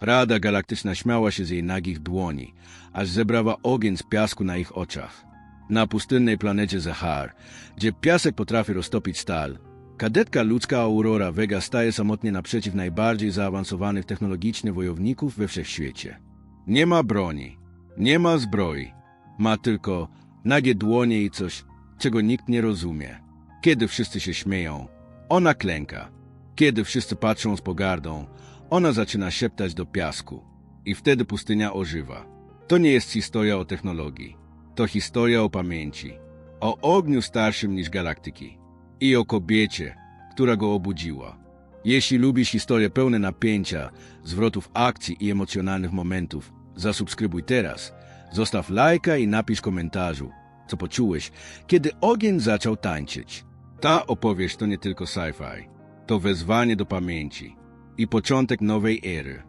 Rada Galaktyczna śmiała się z jej nagich dłoni, aż zebrała ogień z piasku na ich oczach. Na pustynnej planecie Zahar, gdzie piasek potrafi roztopić stal, kadetka ludzka Aurora Vega staje samotnie naprzeciw najbardziej zaawansowanych technologicznie wojowników we wszechświecie. Nie ma broni, nie ma zbroi, ma tylko nagie dłonie i coś, czego nikt nie rozumie. Kiedy wszyscy się śmieją, ona klęka. Kiedy wszyscy patrzą z pogardą, ona zaczyna szeptać do piasku. I wtedy pustynia ożywa. To nie jest historia o technologii. To historia o pamięci. O ogniu starszym niż galaktyki. I o kobiecie, która go obudziła. Jeśli lubisz historie pełne napięcia, zwrotów akcji i emocjonalnych momentów, zasubskrybuj teraz. Zostaw lajka i napisz komentarzu, co poczułeś, kiedy ogień zaczął tańczyć. Ta opowieść to nie tylko sci-fi. To wezwanie do pamięci i początek nowej ery.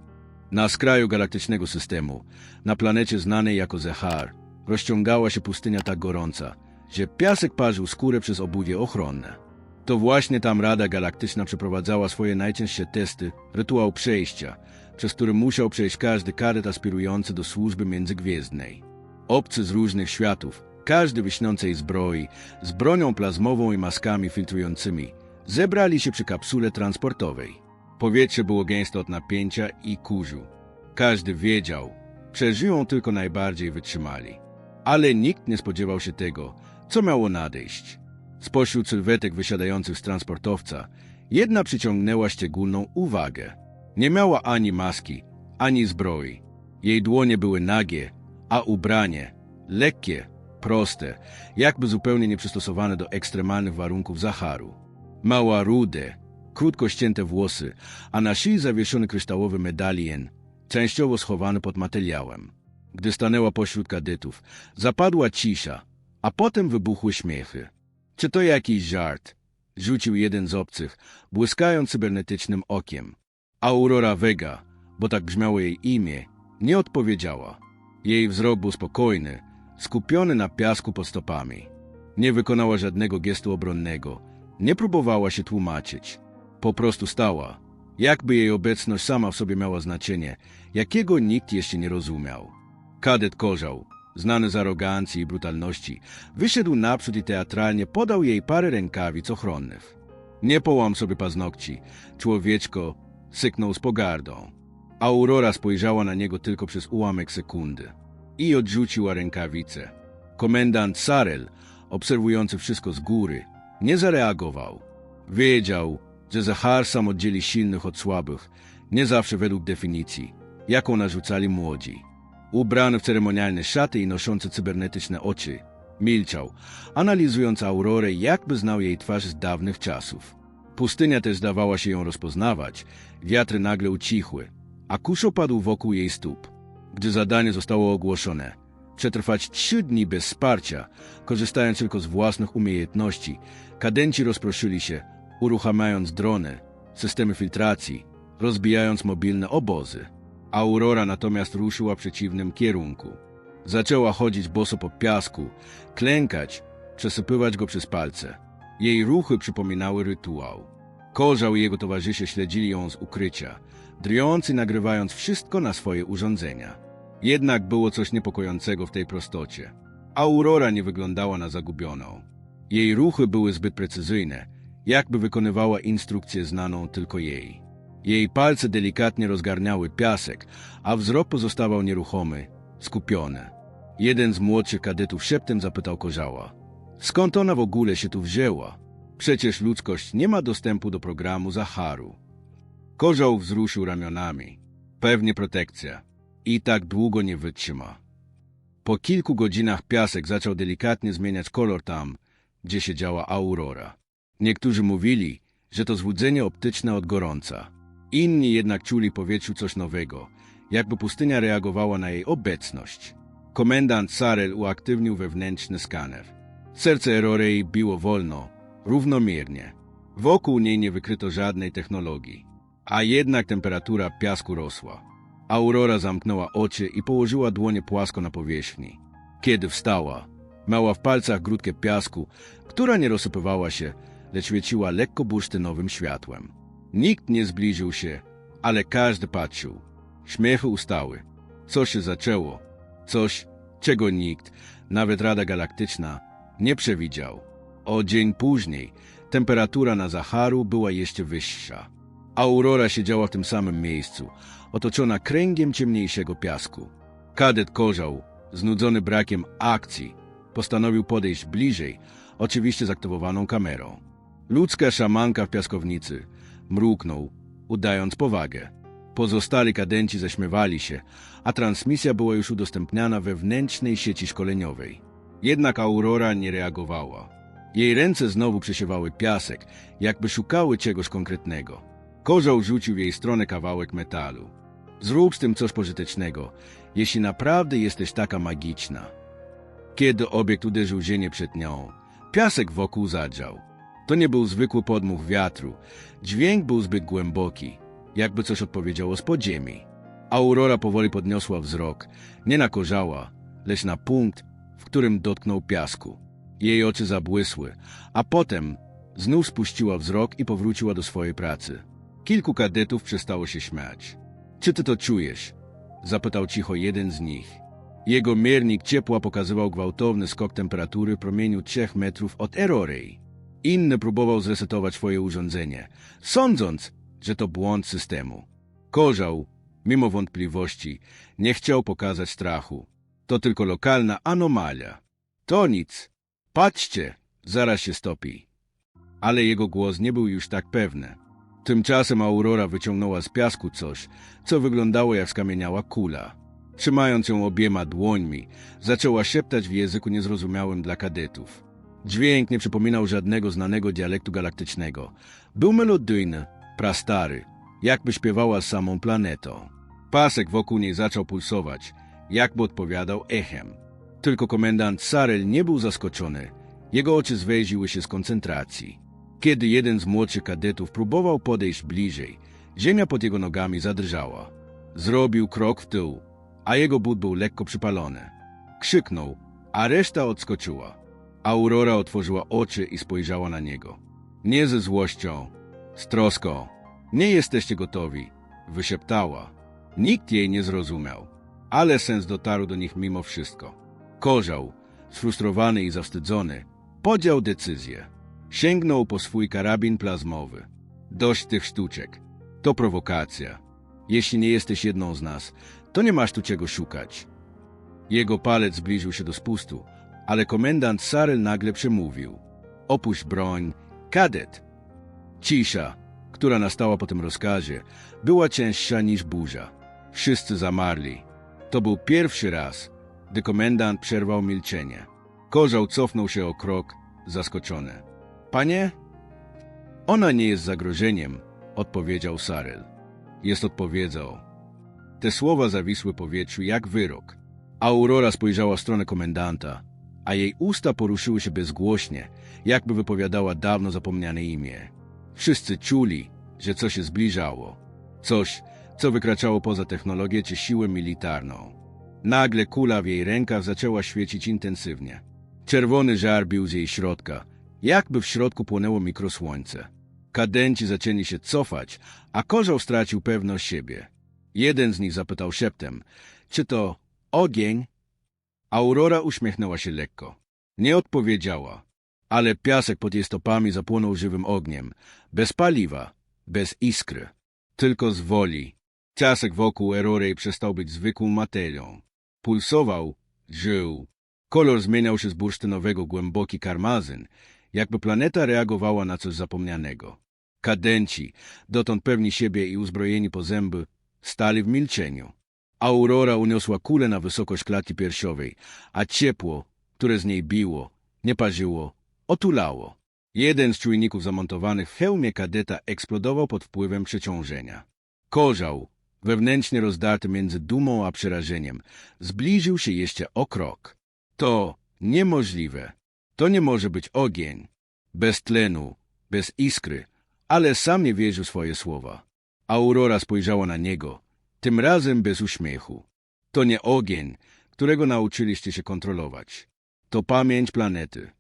Na skraju galaktycznego systemu, na planecie znanej jako Zehar, rozciągała się pustynia tak gorąca, że piasek parzył skórę przez obuwie ochronne. To właśnie tam Rada Galaktyczna przeprowadzała swoje najcięższe testy, rytuał przejścia, przez który musiał przejść każdy kadet aspirujący do służby międzygwiezdnej. Obcy z różnych światów, każdy w zbroi, z bronią plazmową i maskami filtrującymi, zebrali się przy kapsule transportowej. Powietrze było gęste od napięcia i kurzu. Każdy wiedział, przeżyją tylko najbardziej wytrzymali. Ale nikt nie spodziewał się tego, co miało nadejść. Spośród sylwetek wysiadających z transportowca, jedna przyciągnęła szczególną uwagę. Nie miała ani maski, ani zbroi. Jej dłonie były nagie, a ubranie lekkie, proste, jakby zupełnie nieprzystosowane do ekstremalnych warunków Zaharu. Mała rude, krótko ścięte włosy, a na szyi zawieszony kryształowy medalion, częściowo schowany pod materiałem. Gdy stanęła pośród kadetów, zapadła cisza, a potem wybuchły śmiechy. Czy to jakiś żart? Rzucił jeden z obcych, błyskając cybernetycznym okiem. Aurora Vega, bo tak brzmiało jej imię, nie odpowiedziała. Jej wzrok był spokojny, skupiony na piasku pod stopami. Nie wykonała żadnego gestu obronnego, nie próbowała się tłumaczyć. Po prostu stała, jakby jej obecność sama w sobie miała znaczenie, jakiego nikt jeszcze nie rozumiał. Kadet Korzał, znany z arogancji i brutalności, wyszedł naprzód i teatralnie podał jej parę rękawic ochronnych. Nie połam sobie paznokci, człowieczko syknął z pogardą. Aurora spojrzała na niego tylko przez ułamek sekundy i odrzuciła rękawice. Komendant Sarel, obserwujący wszystko z góry, nie zareagował. Wiedział, że Zahar sam oddzieli silnych od słabych, nie zawsze według definicji, jaką narzucali młodzi. Ubrany w ceremonialne szaty i noszący cybernetyczne oczy, milczał, analizując Aurorę, jakby znał jej twarz z dawnych czasów. Pustynia też zdawała się ją rozpoznawać, wiatry nagle ucichły, a kurz opadł wokół jej stóp. Gdy zadanie zostało ogłoszone, przetrwać trzy dni bez wsparcia, korzystając tylko z własnych umiejętności, kadenci rozproszyli się, uruchamiając drony, systemy filtracji, rozbijając mobilne obozy. Aurora natomiast ruszyła w przeciwnym kierunku. Zaczęła chodzić boso po piasku, klękać, przesypywać go przez palce. Jej ruchy przypominały rytuał. Korzał i jego towarzysze śledzili ją z ukrycia, drwiąc i nagrywając wszystko na swoje urządzenia. Jednak było coś niepokojącego w tej prostocie. Aurora nie wyglądała na zagubioną. Jej ruchy były zbyt precyzyjne, jakby wykonywała instrukcję znaną tylko jej. Jej palce delikatnie rozgarniały piasek, a wzrok pozostawał nieruchomy, skupiony. Jeden z młodszych kadetów szeptem zapytał Korzała. Skąd ona w ogóle się tu wzięła? Przecież ludzkość nie ma dostępu do programu Zaharu. Kozioł wzruszył ramionami. Pewnie protekcja. I tak długo nie wytrzyma. Po kilku godzinach piasek zaczął delikatnie zmieniać kolor tam, gdzie siedziała Aurora. Niektórzy mówili, że to złudzenie optyczne od gorąca. Inni jednak czuli powietrzu coś nowego, jakby pustynia reagowała na jej obecność. Komendant Sarel uaktywnił wewnętrzny skaner. Serce Erorei biło wolno, równomiernie. Wokół niej nie wykryto żadnej technologii, a jednak temperatura piasku rosła. Aurora zamknęła oczy i położyła dłonie płasko na powierzchni. Kiedy wstała, miała w palcach grudkę piasku, która nie rozsypywała się, lecz świeciła lekko bursztynowym światłem. Nikt nie zbliżył się, ale każdy patrzył. Śmiechy ustały. Coś się zaczęło. Coś, czego nikt, nawet Rada Galaktyczna, nie przewidział. O dzień później temperatura na Zaharu była jeszcze wyższa. Aurora siedziała w tym samym miejscu, otoczona kręgiem ciemniejszego piasku. Kadet Kozioł, znudzony brakiem akcji, postanowił podejść bliżej, oczywiście z aktywowaną kamerą. Ludzka szamanka w piaskownicy mruknął, udając powagę. Pozostali kadenci zaśmiewali się, a transmisja była już udostępniana we wewnętrznej sieci szkoleniowej. Jednak Aurora nie reagowała. Jej ręce znowu przesiewały piasek, jakby szukały czegoś konkretnego. Kozioł rzucił w jej stronę kawałek metalu. Zrób z tym coś pożytecznego, jeśli naprawdę jesteś taka magiczna. Kiedy obiekt uderzył ziemię przed nią, piasek wokół zadrzał. To nie był zwykły podmuch wiatru. Dźwięk był zbyt głęboki, jakby coś odpowiedziało z podziemi. Aurora powoli podniosła wzrok, nie na korzała, lecz na punkt, w którym dotknął piasku. Jej oczy zabłysły, a potem znów spuściła wzrok i powróciła do swojej pracy. Kilku kadetów przestało się śmiać. Czy ty to czujesz? Zapytał cicho jeden z nich. Jego miernik ciepła pokazywał gwałtowny skok temperatury w promieniu 3 metrów od Erorei. Inny próbował zresetować swoje urządzenie, sądząc, że to błąd systemu. Korzał, mimo wątpliwości, nie chciał pokazać strachu. To tylko lokalna anomalia. To nic. Patrzcie, zaraz się stopi. Ale jego głos nie był już tak pewny. Tymczasem Aurora wyciągnęła z piasku coś, co wyglądało jak skamieniała kula. Trzymając ją obiema dłońmi, zaczęła szeptać w języku niezrozumiałym dla kadetów. Dźwięk nie przypominał żadnego znanego dialektu galaktycznego. Był melodyjny, prastary, jakby śpiewała samą planetą. Pasek wokół niej zaczął pulsować, jakby odpowiadał echem. Tylko komendant Sarel nie był zaskoczony. Jego oczy zwęziły się z koncentracji. Kiedy jeden z młodszych kadetów próbował podejść bliżej, ziemia pod jego nogami zadrżała. Zrobił krok w tył, a jego but był lekko przypalony. Krzyknął, a reszta odskoczyła. Aurora otworzyła oczy i spojrzała na niego. Nie ze złością, z troską. Nie jesteście gotowi, wyszeptała. Nikt jej nie zrozumiał, ale sens dotarł do nich mimo wszystko. Korzał, sfrustrowany i zawstydzony, podjął decyzję. Sięgnął po swój karabin plazmowy. Dość tych sztuczek. To prowokacja. Jeśli nie jesteś jedną z nas, to nie masz tu czego szukać. Jego palec zbliżył się do spustu, ale komendant Sarel nagle przemówił. Opuść broń, kadet. Cisza, która nastała po tym rozkazie, była cięższa niż burza. Wszyscy zamarli. To był pierwszy raz, gdy komendant przerwał milczenie. Kozioł cofnął się o krok, zaskoczony. Panie? Ona nie jest zagrożeniem, odpowiedział Sarel. Jest odpowiedzią. Te słowa zawisły powietrzu jak wyrok. Aurora spojrzała w stronę komendanta, a jej usta poruszyły się bezgłośnie, jakby wypowiadała dawno zapomniane imię. Wszyscy czuli, że coś się zbliżało. Coś, co wykraczało poza technologię czy siłę militarną. Nagle kula w jej rękach zaczęła świecić intensywnie. Czerwony żar bił z jej środka, jakby w środku płonęło mikrosłońce. Kadenci zaczęli się cofać, a kozioł stracił pewność siebie. Jeden z nich zapytał szeptem, czy to ogień? Aurora uśmiechnęła się lekko. Nie odpowiedziała, ale piasek pod jej stopami zapłonął żywym ogniem, bez paliwa, bez iskry, tylko z woli. Piasek wokół Erorej przestał być zwykłą materią. Pulsował, żył. Kolor zmieniał się z bursztynowego głęboki karmazyn, jakby planeta reagowała na coś zapomnianego. Kadenci, dotąd pewni siebie i uzbrojeni po zęby, stali w milczeniu. Aurora uniosła kulę na wysokość klatki piersiowej, a ciepło, które z niej biło, nie parzyło, otulało. Jeden z czujników zamontowanych w hełmie kadeta eksplodował pod wpływem przeciążenia. Korzał, wewnętrznie rozdarty między dumą a przerażeniem, zbliżył się jeszcze o krok. To niemożliwe. To nie może być ogień. Bez tlenu, bez iskry, ale sam nie wierzył swoje słowa. Aurora spojrzała na niego, tym razem bez uśmiechu. To nie ogień, którego nauczyliście się kontrolować. To pamięć planety.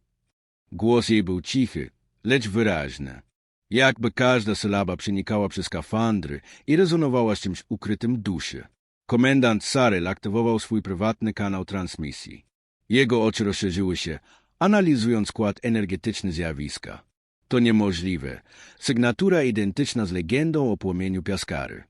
Głos jej był cichy, lecz wyraźny. Jakby każda sylaba przenikała przez skafandry i rezonowała z czymś ukrytym duszy. Komendant Sarel aktywował swój prywatny kanał transmisji. Jego oczy rozszerzyły się, analizując skład energetyczny zjawiska. To niemożliwe. Sygnatura identyczna z legendą o płomieniu piaskary.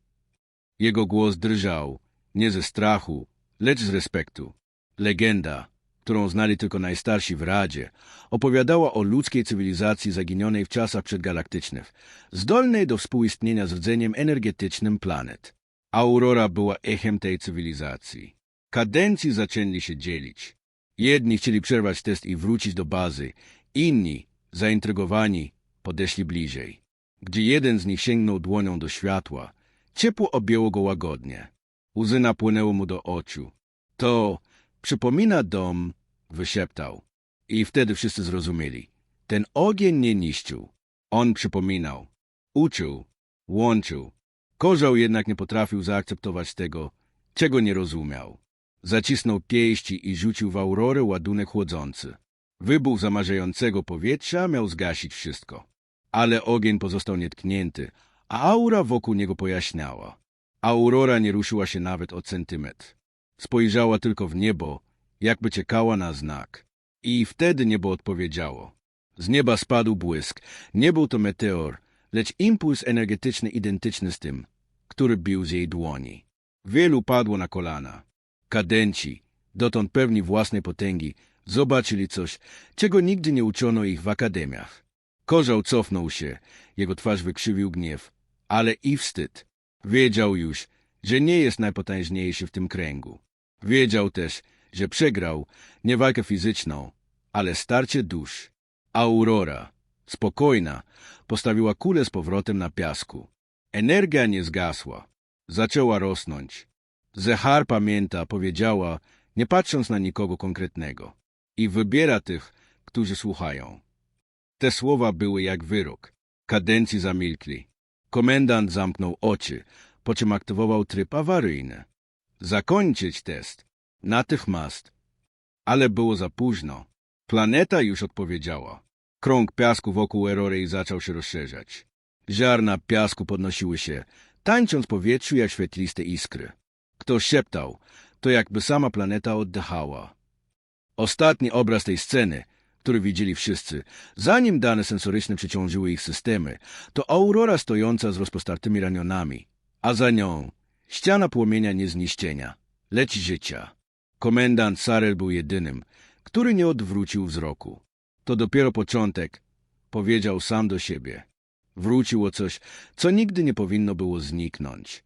Jego głos drżał, nie ze strachu, lecz z respektu. Legenda, którą znali tylko najstarsi w Radzie, opowiadała o ludzkiej cywilizacji zaginionej w czasach przedgalaktycznych, zdolnej do współistnienia z rdzeniem energetycznym planet. Aurora była echem tej cywilizacji. Kadencji zaczęli się dzielić. Jedni chcieli przerwać test i wrócić do bazy, inni, zaintrygowani, podeszli bliżej. Gdy jeden z nich sięgnął dłonią do światła, ciepło objęło go łagodnie. Łzy napłynęły mu do oczu. To przypomina dom, wyszeptał. I wtedy wszyscy zrozumieli. Ten ogień nie niszczył. On przypominał. Uczył. Łączył. Kozioł jednak nie potrafił zaakceptować tego, czego nie rozumiał. Zacisnął pięści i rzucił w aurorę ładunek chłodzący. Wybuch zamarzającego powietrza miał zgasić wszystko. Ale ogień pozostał nietknięty, a aura wokół niego pojaśniała. Aurora nie ruszyła się nawet o centymetr. Spojrzała tylko w niebo, jakby czekała na znak. I wtedy niebo odpowiedziało. Z nieba spadł błysk. Nie był to meteor, lecz impuls energetyczny identyczny z tym, który bił z jej dłoni. Wielu padło na kolana. Kadenci, dotąd pewni własnej potęgi, zobaczyli coś, czego nigdy nie uczono ich w akademiach. Kozioł cofnął się, jego twarz wykrzywił gniew, ale i wstyd. Wiedział już, że nie jest najpotężniejszy w tym kręgu. Wiedział też, że przegrał nie walkę fizyczną, ale starcie dusz. Aurora, spokojna, postawiła kulę z powrotem na piasku. Energia nie zgasła. Zaczęła rosnąć. Zehar pamięta, powiedziała, nie patrząc na nikogo konkretnego. I wybiera tych, którzy słuchają. Te słowa były jak wyrok. Kadencji zamilkli. Komendant zamknął oczy, po czym aktywował tryb awaryjny. Zakończyć test. Natychmiast. Ale było za późno. Planeta już odpowiedziała. Krąg piasku wokół Erorei zaczął się rozszerzać. Ziarna piasku podnosiły się, tańcząc w powietrzu jak świetliste iskry. Ktoś szeptał, to jakby sama planeta oddychała. Ostatni obraz tej sceny, który widzieli wszyscy, zanim dane sensoryczne przeciążyły ich systemy, to aurora stojąca z rozpostartymi ramionami, a za nią ściana płomienia niezniszczenia, lecz życia. Komendant Sarel był jedynym, który nie odwrócił wzroku. To dopiero początek, powiedział sam do siebie. Wróciło coś, co nigdy nie powinno było zniknąć.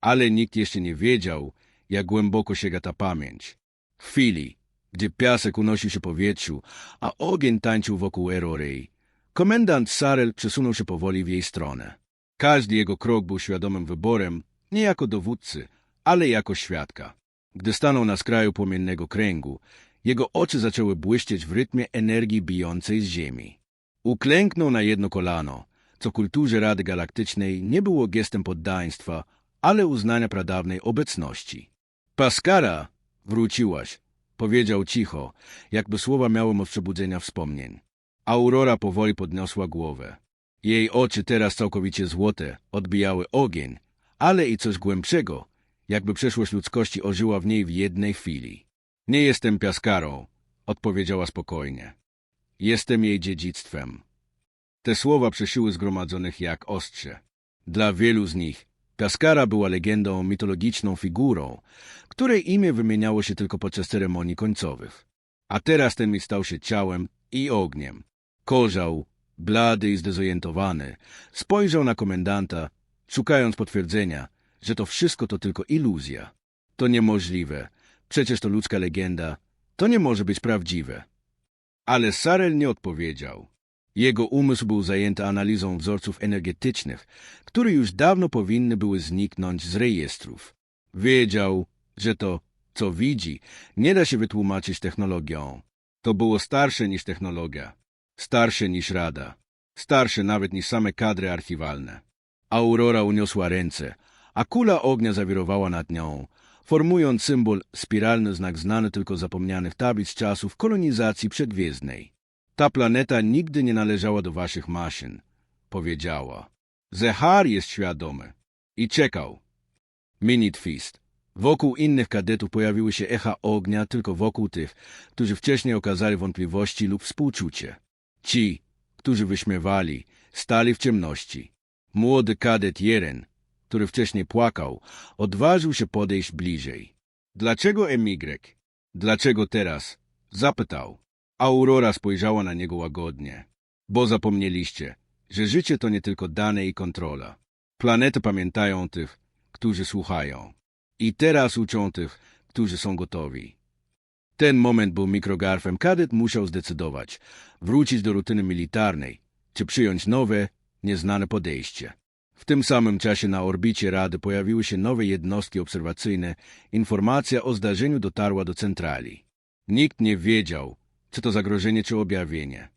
Ale nikt jeszcze nie wiedział, jak głęboko sięga ta pamięć. Chwili, gdy piasek unosił się w powietrzu, a ogień tańczył wokół Erorei, komendant Sarel przesunął się powoli w jej stronę. Każdy jego krok był świadomym wyborem, nie jako dowódcy, ale jako świadka. Gdy stanął na skraju płomiennego kręgu, jego oczy zaczęły błyszczeć w rytmie energii bijącej z ziemi. Uklęknął na jedno kolano, co kulturze Rady Galaktycznej nie było gestem poddaństwa, ale uznania pradawnej obecności. Paskara, wróciłaś, powiedział cicho, jakby słowa miały moc przebudzenia wspomnień. Aurora powoli podniosła głowę. Jej oczy teraz całkowicie złote, odbijały ogień, ale i coś głębszego, jakby przeszłość ludzkości ożyła w niej w jednej chwili. Nie jestem piaskarą, odpowiedziała spokojnie. Jestem jej dziedzictwem. Te słowa przeszyły zgromadzonych jak ostrze. Dla wielu z nich Piaskara była legendą mitologiczną figurą, której imię wymieniało się tylko podczas ceremonii końcowych. A teraz ten stał się ciałem i ogniem. Kozioł, blady i zdezorientowany, spojrzał na komendanta, szukając potwierdzenia, że to wszystko to tylko iluzja. To niemożliwe. Przecież to ludzka legenda. To nie może być prawdziwe. Ale Sarel nie odpowiedział. Jego umysł był zajęty analizą wzorców energetycznych, które już dawno powinny były zniknąć z rejestrów. Wiedział, że to, co widzi, nie da się wytłumaczyć technologią. To było starsze niż technologia, starsze niż rada, starsze nawet niż same kadry archiwalne. Aurora uniosła ręce, a kula ognia zawirowała nad nią, formując symbol spiralny znak znany tylko zapomnianych tablic czasów kolonizacji przedgwiezdnej. Ta planeta nigdy nie należała do waszych maszyn, powiedziała. Zehar jest świadomy. I czekał. Minit Fist. Wokół innych kadetów pojawiły się echa ognia tylko wokół tych, którzy wcześniej okazali wątpliwości lub współczucie. Ci, którzy wyśmiewali, stali w ciemności. Młody kadet Jeren, który wcześniej płakał, odważył się podejść bliżej. Dlaczego MY? Dlaczego teraz? Zapytał. Aurora spojrzała na niego łagodnie. Bo zapomnieliście, że życie to nie tylko dane i kontrola. Planety pamiętają tych, którzy słuchają. I teraz uczą tych, którzy są gotowi. Ten moment był mikrogarfem. Kadet musiał zdecydować, wrócić do rutyny militarnej, czy przyjąć nowe, nieznane podejście. W tym samym czasie na orbicie Rady pojawiły się nowe jednostki obserwacyjne. Informacja o zdarzeniu dotarła do centrali. Nikt nie wiedział, czy to zagrożenie, czy objawienie.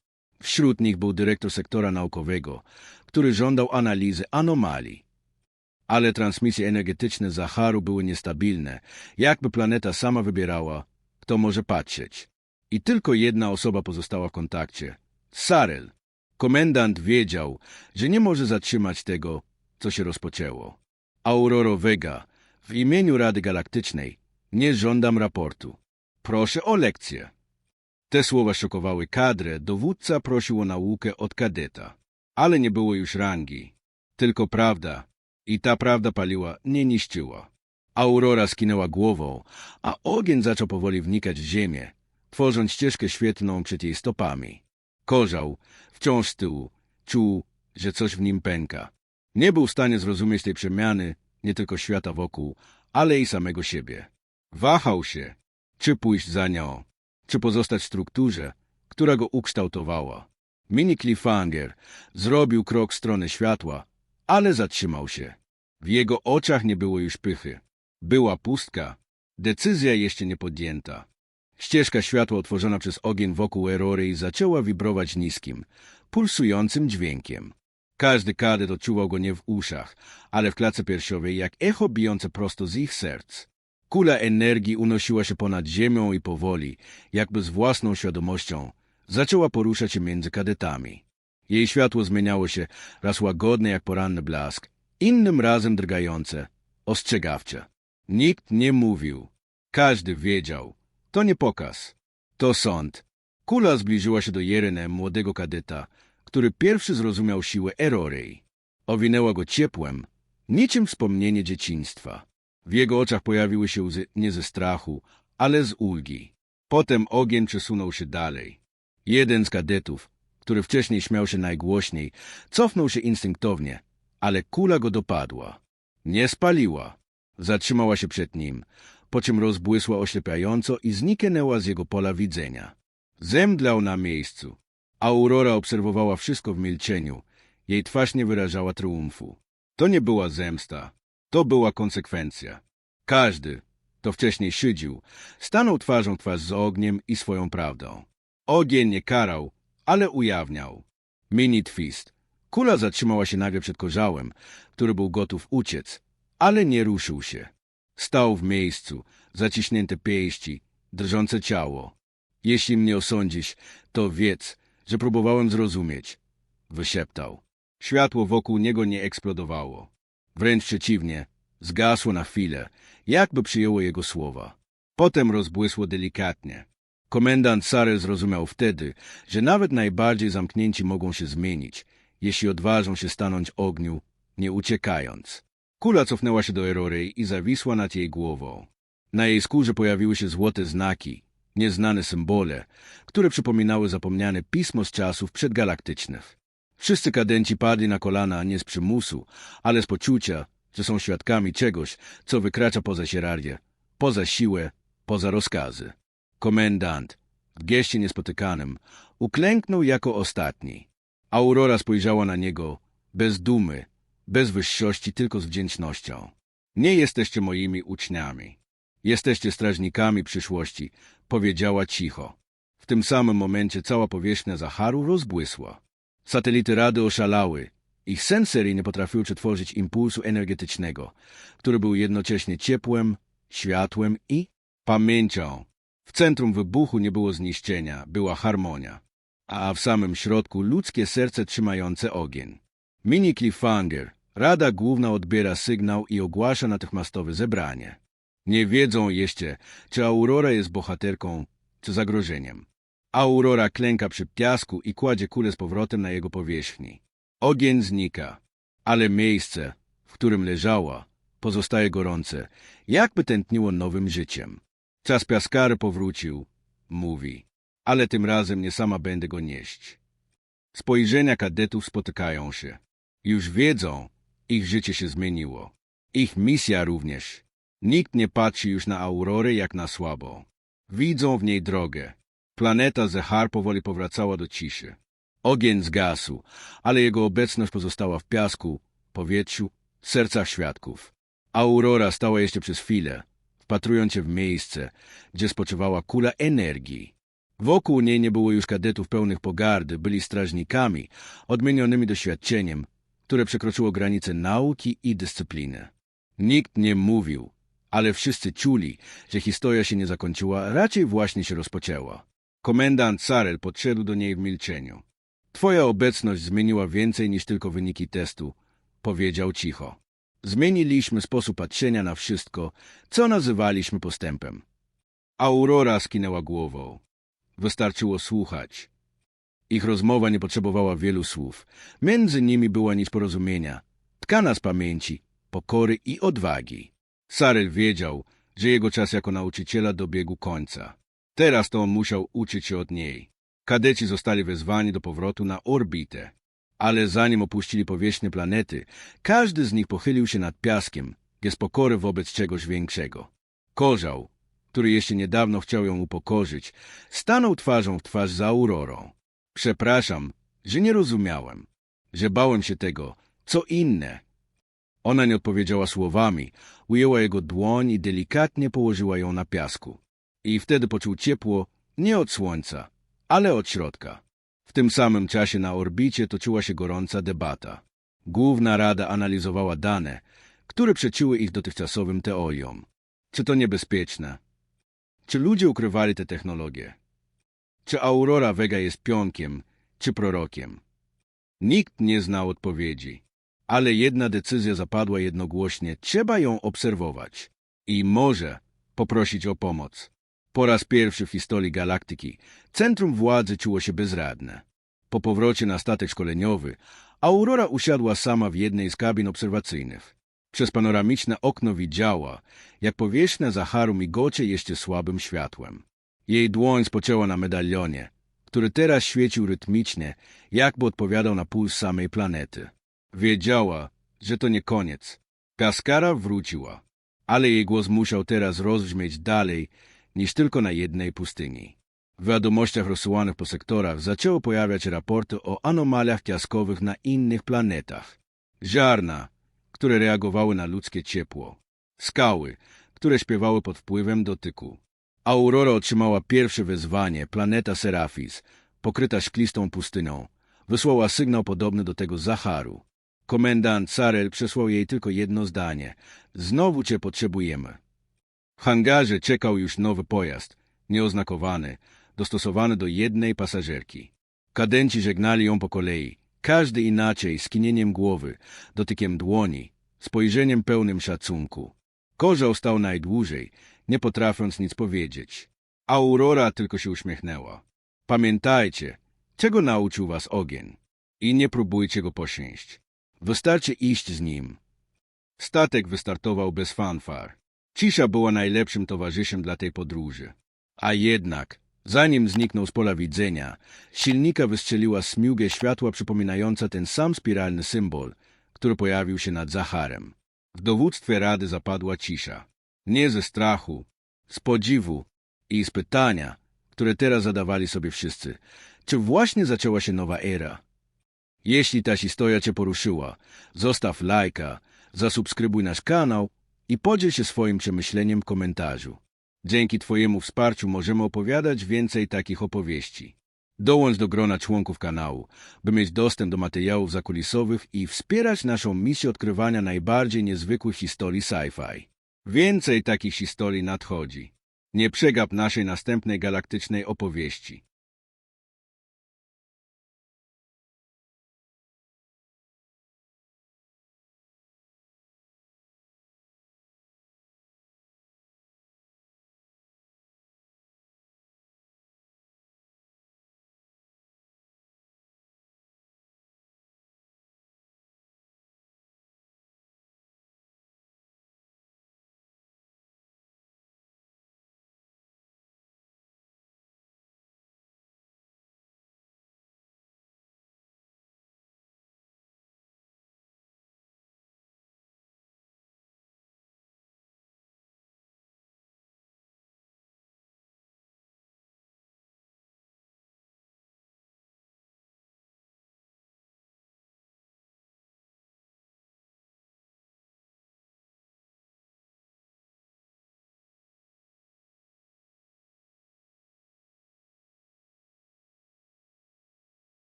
Wśród nich był dyrektor sektora naukowego, który żądał analizy anomalii. Ale transmisje energetyczne Zacharu były niestabilne, jakby planeta sama wybierała, kto może patrzeć. I tylko jedna osoba pozostała w kontakcie. Sarel. Komendant wiedział, że nie może zatrzymać tego, co się rozpoczęło. Auroro Vega, w imieniu Rady Galaktycznej, nie żądam raportu. Proszę o lekcję. Te słowa szokowały kadrę, dowódca prosił o naukę od kadeta. Ale nie było już rangi. Tylko prawda. I ta prawda paliła, nie niszczyła. Aurora skinęła głową, a ogień zaczął powoli wnikać w ziemię, tworząc ścieżkę świetlną przed jej stopami. Korzał, wciąż z tyłu, czuł, że coś w nim pęka. Nie był w stanie zrozumieć tej przemiany, nie tylko świata wokół, ale i samego siebie. Wahał się, czy pójść za nią, czy pozostać w strukturze, która go ukształtowała. Mini Cliffhanger zrobił krok w stronę światła, ale zatrzymał się. W jego oczach nie było już pychy. Była pustka. Decyzja jeszcze nie podjęta. Ścieżka światła otworzona przez ogień wokół Erory zaczęła wibrować niskim, pulsującym dźwiękiem. Każdy kadet odczuwał go nie w uszach, ale w klatce piersiowej jak echo bijące prosto z ich serc. Kula energii unosiła się ponad ziemią i powoli, jakby z własną świadomością, zaczęła poruszać się między kadetami. Jej światło zmieniało się, raz łagodne jak poranny blask, innym razem drgające, ostrzegawcze. Nikt nie mówił. Każdy wiedział. To nie pokaz. To sąd. Kula zbliżyła się do Jerynem, młodego kadeta, który pierwszy zrozumiał siłę Erorei. Owinęła go ciepłem, niczym wspomnienie dzieciństwa. W jego oczach pojawiły się łzy nie ze strachu, ale z ulgi. Potem ogień przesunął się dalej. Jeden z kadetów, który wcześniej śmiał się najgłośniej, cofnął się instynktownie, ale kula go dopadła. Nie spaliła. Zatrzymała się przed nim, po czym rozbłysła oślepiająco i zniknęła z jego pola widzenia. Zemdlał na miejscu. Aurora obserwowała wszystko w milczeniu. Jej twarz nie wyrażała triumfu. To nie była zemsta. To była konsekwencja. Każdy, kto wcześniej szydził, stanął twarzą twarz z ogniem i swoją prawdą. Ogień nie karał, ale ujawniał. Mini twist. Kula zatrzymała się nagle przed korzałem, który był gotów uciec, ale nie ruszył się. Stał w miejscu, zaciśnięte pięści, drżące ciało. Jeśli mnie osądzisz, to wiedz, że próbowałem zrozumieć. Wyszeptał. Światło wokół niego nie eksplodowało. Wręcz przeciwnie, zgasło na chwilę, jakby przyjęło jego słowa. Potem rozbłysło delikatnie. Komendant Sarel zrozumiał wtedy, że nawet najbardziej zamknięci mogą się zmienić, jeśli odważą się stanąć ogniu, nie uciekając. Kula cofnęła się do Erory i zawisła nad jej głową. Na jej skórze pojawiły się złote znaki, nieznane symbole, które przypominały zapomniane pismo z czasów przedgalaktycznych. Wszyscy kadenci padli na kolana nie z przymusu, ale z poczucia, że są świadkami czegoś, co wykracza poza hierarchię, poza siłę, poza rozkazy. Komendant, w geście niespotykanym, uklęknął jako ostatni. Aurora spojrzała na niego, bez dumy, bez wyższości, tylko z wdzięcznością. Nie jesteście moimi uczniami. Jesteście strażnikami przyszłości, powiedziała cicho. W tym samym momencie cała powierzchnia Zacharu rozbłysła. Satelity rady oszalały. Ich sensory nie potrafiły przetworzyć impulsu energetycznego, który był jednocześnie ciepłem, światłem i pamięcią. W centrum wybuchu nie było zniszczenia, była harmonia, a w samym środku ludzkie serce trzymające ogień. Mini Cliffhanger, Rada Główna odbiera sygnał i ogłasza natychmiastowe zebranie. Nie wiedzą jeszcze, czy Aurora jest bohaterką, czy zagrożeniem. Aurora klęka przy piasku i kładzie kulę z powrotem na jego powierzchni. Ogień znika, ale miejsce, w którym leżała, pozostaje gorące, jakby tętniło nowym życiem. Czas piaskary powrócił, mówi, ale tym razem nie sama będę go nieść. Spojrzenia kadetów spotykają się. Już wiedzą, ich życie się zmieniło. Ich misja również. Nikt nie patrzy już na Aurorę jak na słabą. Widzą w niej drogę. Planeta Zehar powoli powracała do ciszy. Ogień zgasł, ale jego obecność pozostała w piasku, powietrzu, sercach świadków. Aurora stała jeszcze przez chwilę, wpatrując się w miejsce, gdzie spoczywała kula energii. Wokół niej nie było już kadetów pełnych pogardy, byli strażnikami, odmienionymi doświadczeniem, które przekroczyło granice nauki i dyscypliny. Nikt nie mówił, ale wszyscy czuli, że historia się nie zakończyła, raczej właśnie się rozpoczęła. Komendant Sarel podszedł do niej w milczeniu. Twoja obecność zmieniła więcej niż tylko wyniki testu, powiedział cicho. Zmieniliśmy sposób patrzenia na wszystko, co nazywaliśmy postępem. Aurora skinęła głową. Wystarczyło słuchać. Ich rozmowa nie potrzebowała wielu słów. Między nimi była nic porozumienia, tkana z pamięci, pokory i odwagi. Sarel wiedział, że jego czas jako nauczyciela dobiegł końca. Teraz to on musiał uczyć się od niej. Kadeci zostali wezwani do powrotu na orbitę. Ale zanim opuścili powierzchnię planety, każdy z nich pochylił się nad piaskiem, jest pokory wobec czegoś większego. Kozioł, który jeszcze niedawno chciał ją upokorzyć, stanął twarzą w twarz za Aurorą. Przepraszam, że nie rozumiałem, że bałem się tego, co inne. Ona nie odpowiedziała słowami, ujęła jego dłoń i delikatnie położyła ją na piasku. I wtedy poczuł ciepło nie od słońca, ale od środka. W tym samym czasie na orbicie toczyła się gorąca debata. Główna Rada analizowała dane, które przeczyły ich dotychczasowym teoriom. Czy to niebezpieczne? Czy ludzie ukrywali te technologie? Czy Aurora Vega jest pionkiem, czy prorokiem? Nikt nie znał odpowiedzi, ale jedna decyzja zapadła jednogłośnie. Trzeba ją obserwować i może poprosić o pomoc. Po raz pierwszy w historii galaktyki centrum władzy czuło się bezradne. Po powrocie na statek szkoleniowy Aurora usiadła sama w jednej z kabin obserwacyjnych. Przez panoramiczne okno widziała, jak powierzchnia Zaharu migocze jeszcze słabym światłem. Jej dłoń spoczęła na medalionie, który teraz świecił rytmicznie, jakby odpowiadał na puls samej planety. Wiedziała, że to nie koniec. Kaskara wróciła, ale jej głos musiał teraz rozbrzmieć dalej niż tylko na jednej pustyni. W wiadomościach rozsyłanych po sektorach zaczęły pojawiać raporty o anomaliach piaskowych na innych planetach. Ziarna, które reagowały na ludzkie ciepło. Skały, które śpiewały pod wpływem dotyku. Aurora otrzymała pierwsze wezwanie, planeta Serafis, pokryta szklistą pustynią. Wysłała sygnał podobny do tego Zacharu. Komendant Sarel przesłał jej tylko jedno zdanie. Znowu cię potrzebujemy. W hangarze czekał już nowy pojazd, nieoznakowany, dostosowany do jednej pasażerki. Kadenci żegnali ją po kolei, każdy inaczej, skinieniem głowy, dotykiem dłoni, spojrzeniem pełnym szacunku. Kozioł stał najdłużej, nie potrafiąc nic powiedzieć. Aurora tylko się uśmiechnęła. Pamiętajcie, czego nauczył was ogień i nie próbujcie go posięść. Wystarczy iść z nim. Statek wystartował bez fanfar. Cisza była najlepszym towarzyszem dla tej podróży. A jednak, zanim zniknął z pola widzenia, silnika wystrzeliła smiugę światła przypominająca ten sam spiralny symbol, który pojawił się nad Zacharem. W dowództwie Rady zapadła cisza. Nie ze strachu, z podziwu i z pytania, które teraz zadawali sobie wszyscy. Czy właśnie zaczęła się nowa era? Jeśli ta historia Cię poruszyła, zostaw lajka, zasubskrybuj nasz kanał i podziel się swoim przemyśleniem w komentarzu. Dzięki Twojemu wsparciu możemy opowiadać więcej takich opowieści. Dołącz do grona członków kanału, by mieć dostęp do materiałów zakulisowych i wspierać naszą misję odkrywania najbardziej niezwykłych historii sci-fi. Więcej takich historii nadchodzi. Nie przegap naszej następnej galaktycznej opowieści.